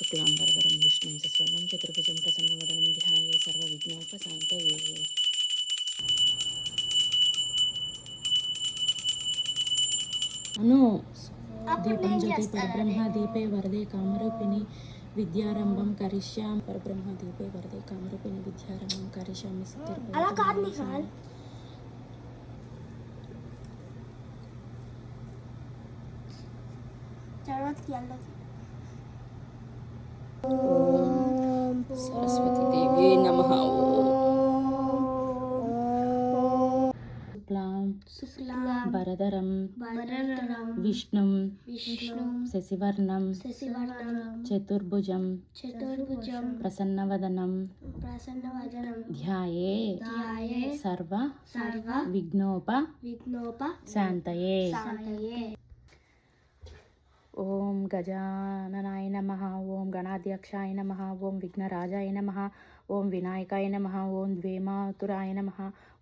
శుక్లాంబరధరం విష్ణుం శశివర్ణం చతుర్భుజం ప్రసన్నవదనం ధ్యాయే సర్వవిఘ్నోపశాంతయే అను దీపం జ్యోతి పరబ్రహ్మ దీపే వరదే కామరూపిణి విద్యారంభం కరిష్యాం పరబ్రహ్మ దీపే వరదే కామరూపిణి విద్యారంభం కరిష్యామి అలా కాదు నిహాల్. తర్వాతకి వెళ్ళదు. సరస్వతి దేవి నమ వరదరం విష్ణుం విష్ణు శశివర్ణం చతుర్భుజం ప్రసన్నవదనం ధ్యాయే సర్వ విఘ్నోప శాంతయే. ఓం గజాననాయ నమ ఓం గణాధ్యక్షాయ నమ ఓం విఘ్నరాజాయ నమ ఓం వినాయకాయ నమ ఓం ద్వేమాతురాయ నమ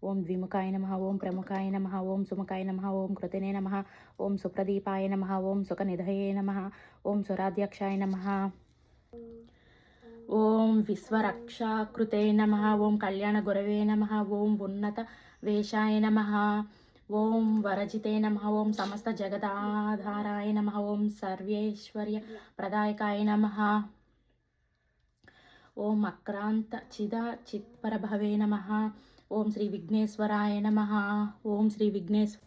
ఓం ద్విముఖాయ నమ ఓం ప్రముఖాయ నమ ఓం సుముఖాయ నమ ఓం కృతినే నమ ఓం సుప్రదీపాయ నమ ఓం సుఖనిధయే నమ ఓం సురాధ్యక్షాయ నమ ఓం విశ్వరక్షాకృతే నమ ఓం కళ్యాణ గురవే నమ ఓం ఉన్నత వేషాయ నమ ఓం వరజితే నమ ఓం సమస్త జగదాధారాయ నమ ఓం సర్వేశ్వర్య ప్రదాయకాయ నమ. ఓం అక్రాంత చిద చిత్పరభవే నమ. ఓం శ్రీ విఘ్నేశ్వరాయ నమ. ఓం శ్రీ విఘ్నేశ్వర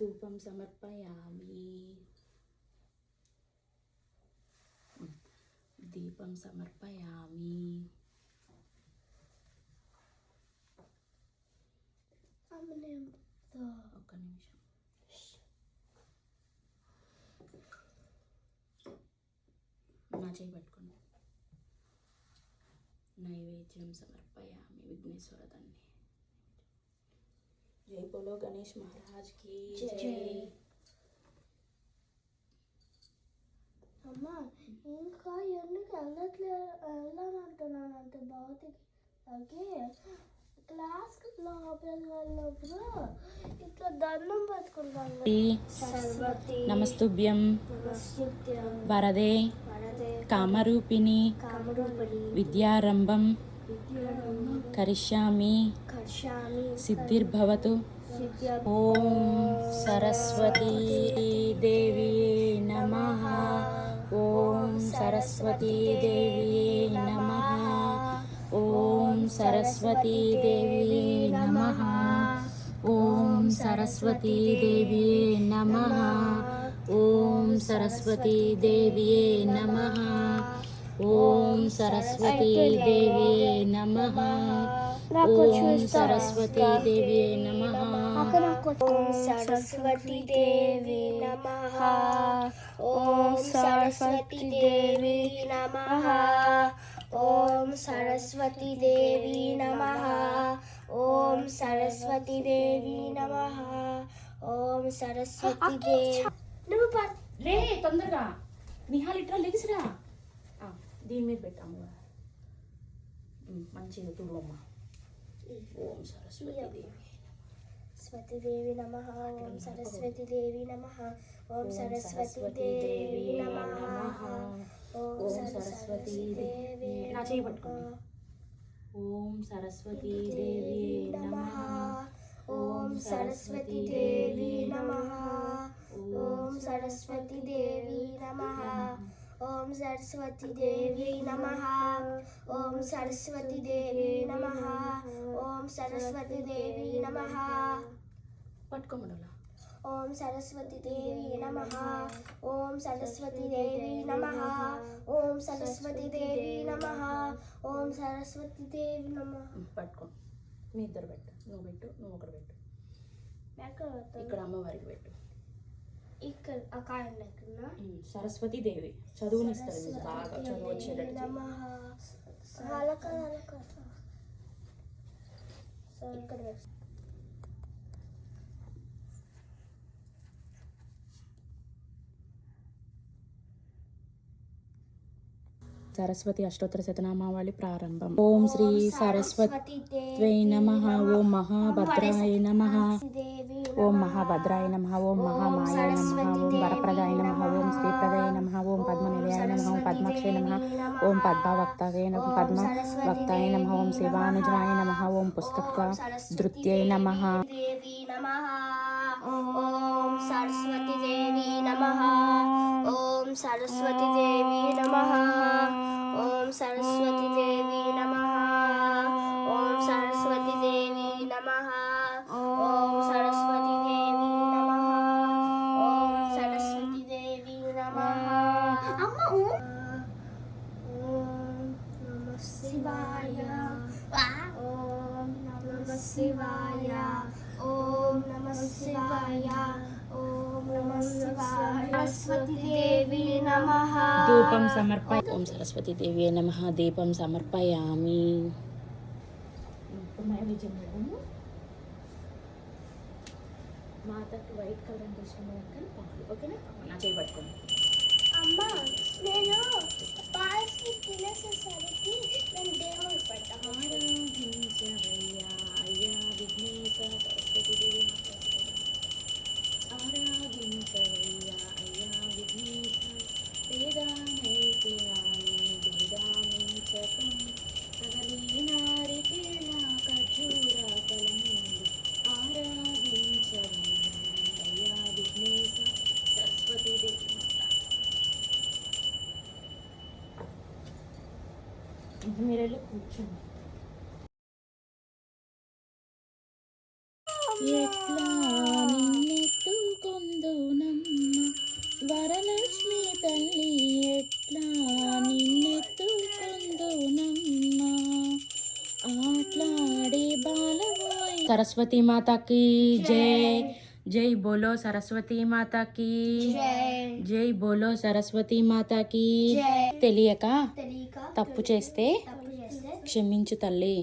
ధూపం సమర్పయామి. దీపం సమర్పయామి. ఒక్క నిమిషం నా చేయి పట్టుకోండి నైవేద్యం సమర్పయామి విఘ్నేశ్వర దాన్ని జై బోలో గణేష్ మహారాజ్కి జై అమ్మా ఇంకా ఎందుకు వెళ్ళట్లే వెళ్ళాలంటున్నాను అంత భౌతికి ఓకే క్లాస్కి లోపలికి ఇట్లా దండం నమస్తుభ్యం. వరదే. కామరూపిణి. విద్యారంభం. కరిష్యామి. సిద్ధిర్భవతు. ఓం సరస్వతీ దేవి నమ. ఓం సరస్వతీ దేవి నమ ఓం సరస్వతీ దేవి నమ ఓం సరస్వతీ దేవి నమ ఓం సరస్వతీ దేవి నమ ఓం సరస్వతీ దేవి నమ ఓం సరస్వతీ దేవి నమ ఓం సరస్వతి దేవి నమ ఓం సరస్వతి దేవి నమ ఓం సరస్వతి దేవి నమ ఓం సరస్వతి దేవి నమ ఓం సరస్వతి దేవి నువ్వు ప- లే తొందరగా నిహాల్ ఇట్రా లెగిసిరా ఆ, దీని మీద పెట్టాము మంచిగా తుడవమ్మ ఓం సరస్వతి దేవి సరస్వతి దేవి నమ ఓం సరస్వతి దేవి నమ ఓం సరస్వతి దేవి నమ ఓం సరస్వతి దేవి నా చేయి పట్టుకోండి. ఓం సరస్వతి దేవి నమ. ఓం సరస్వతి దేవి నమ. ఓం సరస్వతి దేవి నమ. ఓం సరస్వతి దేవి నమ. ఓం సరస్వతి దేవి నమ. ఓం సరస్వతి దేవి నమ. పట్టుకోమడలా ఓం సరస్వతి దేవి నమ. ఓం సరస్వతి దేవి నమ. ఓం సరస్వతి దేవి నమ. ఓం సరస్వతి దేవి నమ. పట్టుకో. మీ ఇద్దరు పెట్టు. నువ్వు పెట్టు నువ్వు ఒకటి పెట్టు. ఇక్కడ అమ్మవారికి పెట్టు. ఇక్కడ సరస్వతి దేవి. చదువునిస్తారు మీకు బాగా చదువు వచ్చేటట్టు ఇక్కడ సరస్వతి అష్టోత్తర శతనామావళి ప్రారంభం ఓం శ్రీ సరస్వతి నమ ఓం మహాభద్రాయ నమ ఓం మహాభద్రాయ నమ ఓం మహామాయాయ నమ ఓం వరప్రదాయ నమ ఓం శ్రీప్రదాయ నమ ఓం పద్మనిలయాయ నమ ఓం పద్మాక్షయ నమ ఓం పద్మవక్తాయ నమ పద్మ వక్తాయ నమ ఓం శివానుజాయ నమ ఓం పుస్తక ధృత్యై నమ ఓం సరస్వతి దేవి నమ ఓం సరస్వతి దేవి నమ సరస్వతి దేవి నమః ఓం సరస్వతి దేవి నమః ఓం సరస్వతి దేవి నమః ఓం సరస్వతి దేవి నమః అమ్మ ఓం నమః శివాయ ఓం నమః శివాయ ఓం నమః శివాయ ధూపం సమర్పయ ఓం సరస్వతి దేవి నమ. దీపం సమర్పయామి. మాతకి వైట్ కలర్ అంటే ఇష్టం కానీ పాలు. ఓకేనా? నా చేయి పట్టుకోండి. అమ్మ నేను పాల్సి తినేసేసరికి ఎట్లా నిన్నెత్తుకొందునమ్మ వరలక్ష్మి తల్లి ఎట్లా నిన్నెత్తుకొందునమ్మ ఆట్లాడే బాలవాయి సరస్వతి మాతకి జై. జై. బోలో సరస్వతి మాతకి. జై. బోలో సరస్వతి మాతకి. తెలియక తెలియక తప్పు చేస్తే తప్పు చేస్తే క్షమించు తల్లి క్షమించు తల్లి.